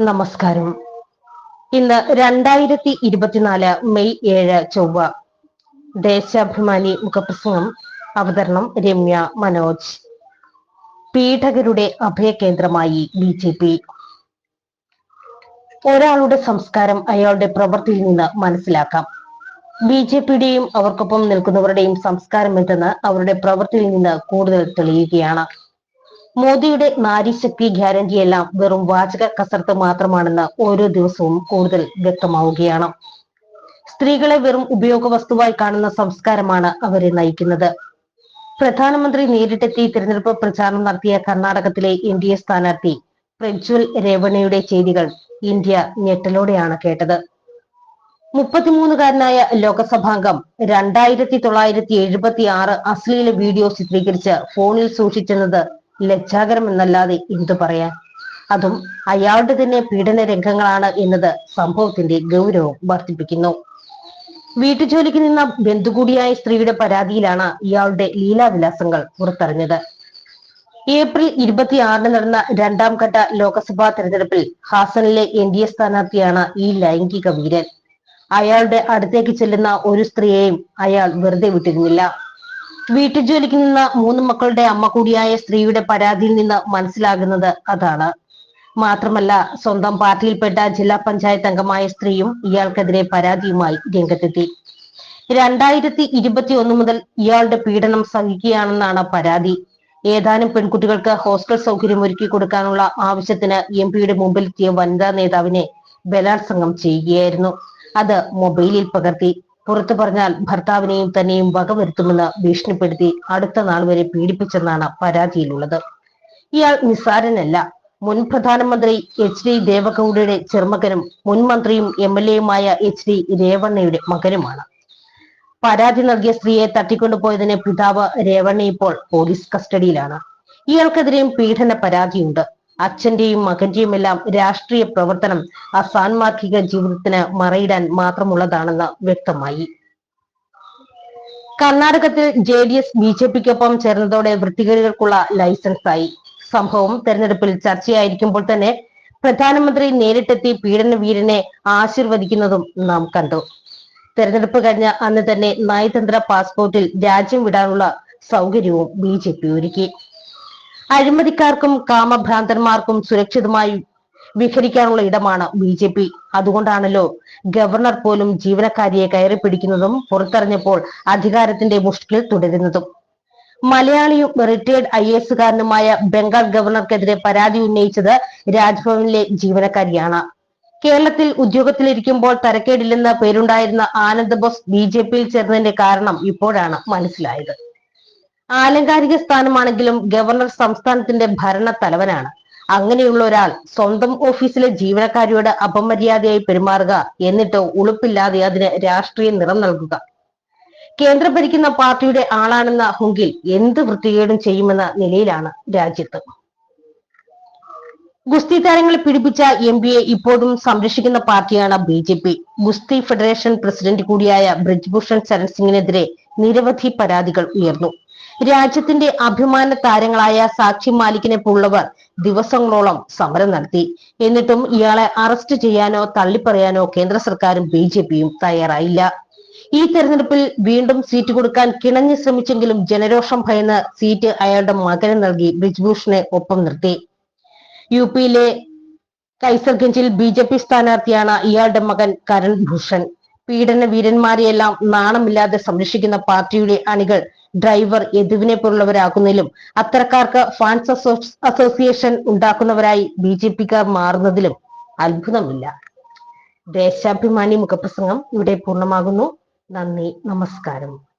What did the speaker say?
നമസ്കാരം. ഇന്ന് രണ്ടായിരത്തി ഇരുപത്തിനാല് മെയ് ഏഴ് ചൊവ്വ. ദേശാഭിമാനി മുഖപ്രസംഗം അവതരണം രമ്യ മനോജ്. പീഡകരുടെ അഭയകേന്ദ്രമായി ബി ജെ പി. ഒരാളുടെ സംസ്കാരം അയാളുടെ പ്രവൃത്തിയിൽ നിന്ന് മനസ്സിലാക്കാം. ബി ജെ പിയുടെയും അവർക്കൊപ്പം നിൽക്കുന്നവരുടെയും സംസ്കാരം എന്തെന്ന് അവരുടെ പ്രവൃത്തിയിൽ നിന്ന് കൂടുതൽ തെളിയുകയാണ്. മോദിയുടെ നാരീശക്തി ഗ്യാരണ്ടിയെല്ലാം വെറും വാചക കസർത്ത് മാത്രമാണെന്ന് ഓരോ ദിവസവും കൂടുതൽ വ്യക്തമാവുകയാണ്. സ്ത്രീകളെ വെറും ഉപയോഗ വസ്തുവായി കാണുന്ന സംസ്കാരമാണ് അവരെ നയിക്കുന്നത്. പ്രധാനമന്ത്രി നേരിട്ടെത്തി തിരഞ്ഞെടുപ്പ് പ്രചാരണം നടത്തിയ കർണാടകത്തിലെ എൻ ഡി എ സ്ഥാനാർത്ഥി പ്രജ്വൽ രേവണയുടെ ചെയ്തികൾ ഇന്ത്യ ഞെട്ടലോടെയാണ് കേട്ടത്. മുപ്പത്തിമൂന്നുകാരനായ ലോകസഭാംഗം രണ്ടായിരത്തി തൊള്ളായിരത്തി എഴുപത്തി ആറ് അശ്ലീല വീഡിയോ ചിത്രീകരിച്ച് ഫോണിൽ സൂക്ഷിച്ചെന്നത് ലജ്ജാകരമെന്നല്ലാതെ എന്തു പറയാൻ? അതും അയാളുടെ തന്നെ പീഡന രംഗങ്ങളാണ് എന്നത് സംഭവത്തിന്റെ ഗൗരവം വർദ്ധിപ്പിക്കുന്നു. വീട്ടുജോലിക്ക് നിന്ന ബന്ധുകൂടിയായ സ്ത്രീയുടെ പരാതിയിലാണ് ഇയാളുടെ ലീലാവിലാസങ്ങൾ പുറത്തറിഞ്ഞത്. ഏപ്രിൽ ഇരുപത്തിയാറിന് നടന്ന രണ്ടാം ഘട്ട ലോക്സഭാ തെരഞ്ഞെടുപ്പിൽ ഹാസനിലെ എൻ ഡി എ സ്ഥാനാർത്ഥിയാണ് ഈ ലൈംഗിക വീരൻ. അയാളുടെ അടുത്തേക്ക് ചെല്ലുന്ന ഒരു സ്ത്രീയെയും അയാൾ വെറുതെ വിട്ടിരുന്നില്ല. വീട്ടുജോലിക്ക് നിന്ന മൂന്ന് മക്കളുടെ അമ്മ കൂടിയായ സ്ത്രീയുടെ പരാതിയിൽ നിന്ന് മനസ്സിലാകുന്നത് അതാണ്. മാത്രമല്ല സ്വന്തം പാർട്ടിയിൽപ്പെട്ട ജില്ലാ പഞ്ചായത്ത് അംഗമായ സ്ത്രീയും ഇയാൾക്കെതിരെ പരാതിയുമായി രംഗത്തെത്തി. രണ്ടായിരത്തി ഇരുപത്തി ഒന്ന് മുതൽ ഇയാളുടെ പീഡനം സഹിക്കുകയാണെന്നാണ് പരാതി. ഏതാനും പെൺകുട്ടികൾക്ക് ഹോസ്റ്റൽ സൗകര്യം ഒരുക്കി കൊടുക്കാനുള്ള ആവശ്യത്തിന് എം പിയുടെ മുമ്പിലെത്തിയ വനിതാ നേതാവിനെ ബലാത്സംഗം ചെയ്യുകയായിരുന്നു. അത് മൊബൈലിൽ പകർത്തി. പുറത്തു പറഞ്ഞാൽ ഭർത്താവിനെയും തന്നെയും വകവരുത്തുമെന്ന് ഭീഷണിപ്പെടുത്തി അടുത്ത നാൾ വരെ പീഡിപ്പിച്ചെന്നാണ് പരാതിയിലുള്ളത്. ഇയാൾ നിസ്സാരനല്ല. മുൻ പ്രധാനമന്ത്രി എച്ച് ഡി ദേവഗൌഡയുടെ ചെറുമകനും മുൻ മന്ത്രിയും എം എൽ എയുമായ എച്ച് ഡി രേവണ്ണയുടെ മകനുമാണ്. പരാതി നൽകിയ സ്ത്രീയെ തട്ടിക്കൊണ്ടുപോയതിന് പിതാവ് രേവണ്ണ ഇപ്പോൾ പോലീസ് കസ്റ്റഡിയിലാണ്. ഇയാൾക്കെതിരെയും പീഡന പരാതിയുണ്ട്. അച്ഛന്റെയും മകന്റെയും എല്ലാം രാഷ്ട്രീയ പ്രവർത്തനം ആ സാൻമാർഗിക ജീവിതത്തിന് മറയിടാൻ മാത്രമുള്ളതാണെന്ന് വ്യക്തമായി. കർണാടകത്തിൽ J D S B J പിക്കൊപ്പം ചേർന്നതോടെ വൃത്തികേടുകൾക്കുള്ള ലൈസൻസായി. സംഭവം തെരഞ്ഞെടുപ്പിൽ ചർച്ചയായിരിക്കുമ്പോൾ തന്നെ പ്രധാനമന്ത്രി നേരിട്ടെത്തി പീഡന വീരനെ ആശീർവദിക്കുന്നതും നാം കണ്ടു. തെരഞ്ഞെടുപ്പ് കഴിഞ്ഞ അന്ന് തന്നെ നയതന്ത്ര പാസ്പോർട്ടിൽ രാജ്യം വിടാനുള്ള സൗകര്യവും ബി ജെ പി ഒരുക്കി. അഴിമതിക്കാർക്കും കാമഭ്രാന്തന്മാർക്കും സുരക്ഷിതമായി വിഹരിക്കാനുള്ള ഇടമാണ് ബി ജെ പി. അതുകൊണ്ടാണല്ലോ ഗവർണർ പോലും ജീവനക്കാരിയെ കയറി പിടിക്കുന്നതും പുറത്തറിഞ്ഞപ്പോൾ അധികാരത്തിന്റെ മുഷ്കിൽ തുടരുന്നതും. മലയാളിയും റിട്ടയർഡ് ഐ എസ് കാരനുമായ ബംഗാൾ ഗവർണർക്കെതിരെ പരാതി ഉന്നയിച്ചത് രാജ്ഭവനിലെ ജീവനക്കാരിയാണ്. കേരളത്തിൽ ഉദ്യോഗത്തിലിരിക്കുമ്പോൾ തരക്കേടില്ലെന്ന പേരുണ്ടായിരുന്ന ആനന്ദ് ബോസ് ബി ജെ പിയിൽ ചേർന്നതിന്റെ കാരണം ഇപ്പോഴാണ് മനസ്സിലായത്. ആലങ്കാരിക സ്ഥാനമാണെങ്കിലും ഗവർണർ സംസ്ഥാനത്തിന്റെ ഭരണ തലവനാണ് അങ്ങനെയുള്ള ഒരാൾ സ്വന്തം ഓഫീസിലെ ജീവനക്കാരിയോട് അപമര്യാദയായി പെരുമാറുക എന്നിട്ട് ഉളുപ്പില്ലാതെ അതിന് രാഷ്ട്രീയ നിറം നൽകുക. കേന്ദ്ര ഭരിക്കുന്ന പാർട്ടിയുടെ ആളാണെന്ന ഹുങ്കിൽ എന്ത് വൃത്തികേടും ചെയ്യുമെന്ന നിലയിലാണ് രാജ്യത്ത്. ഗുസ്തി താരങ്ങളെ പിടിപ്പിച്ച എം പിയെ ഇപ്പോഴും സംരക്ഷിക്കുന്ന പാർട്ടിയാണ് ബി ജെ പി. ഗുസ്തി ഫെഡറേഷൻ പ്രസിഡന്റ് കൂടിയായ ബ്രിജ്ഭൂഷൺ ശരൺ സിംഗിനെതിരെ നിരവധി പരാതികൾ ഉയർന്നു. രാജ്യത്തിന്റെ അഭിമാന താരങ്ങളായ സാക്ഷി മാലിക്കിനെ പോലുള്ളവർ ദിവസങ്ങളോളം സമരം നടത്തി. എന്നിട്ടും ഇയാളെ അറസ്റ്റ് ചെയ്യാനോ തള്ളിപ്പറയാനോ കേന്ദ്ര സർക്കാരും ബി ജെ പിയും തയ്യാറായില്ല. ഈ തെരഞ്ഞെടുപ്പിൽ വീണ്ടും സീറ്റ് കൊടുക്കാൻ കിണഞ്ഞു ശ്രമിച്ചെങ്കിലും ജനരോഷം ഭയന്ന് സീറ്റ് അയാളുടെ മകന് നൽകി ബ്രിജ്ഭൂഷണെ ഒപ്പം നിർത്തി. യു പിയിലെ കൈസർഗഞ്ചിൽ ബി ജെ പി സ്ഥാനാർത്ഥിയാണ് ഇയാളുടെ മകൻ കരൺ ഭൂഷൺ. പീഡന വീരന്മാരെയെല്ലാം നാണമില്ലാതെ സംരക്ഷിക്കുന്ന പാർട്ടിയുടെ അണികൾ ഡ്രൈവർ യദുവിനെ പോലുള്ളവരാകുന്നതിലും അത്തരക്കാർക്ക് ഫാൻസ് അസോസിയേഷൻ ഉണ്ടാക്കുന്നവരായി ബി ജെ പിക്കാർ മാറുന്നതിലും അത്ഭുതമില്ല. ദേശാഭിമാനി മുഖപ്രസംഗം ഇവിടെ പൂർണമാകുന്നു. നന്ദി നമസ്കാരം.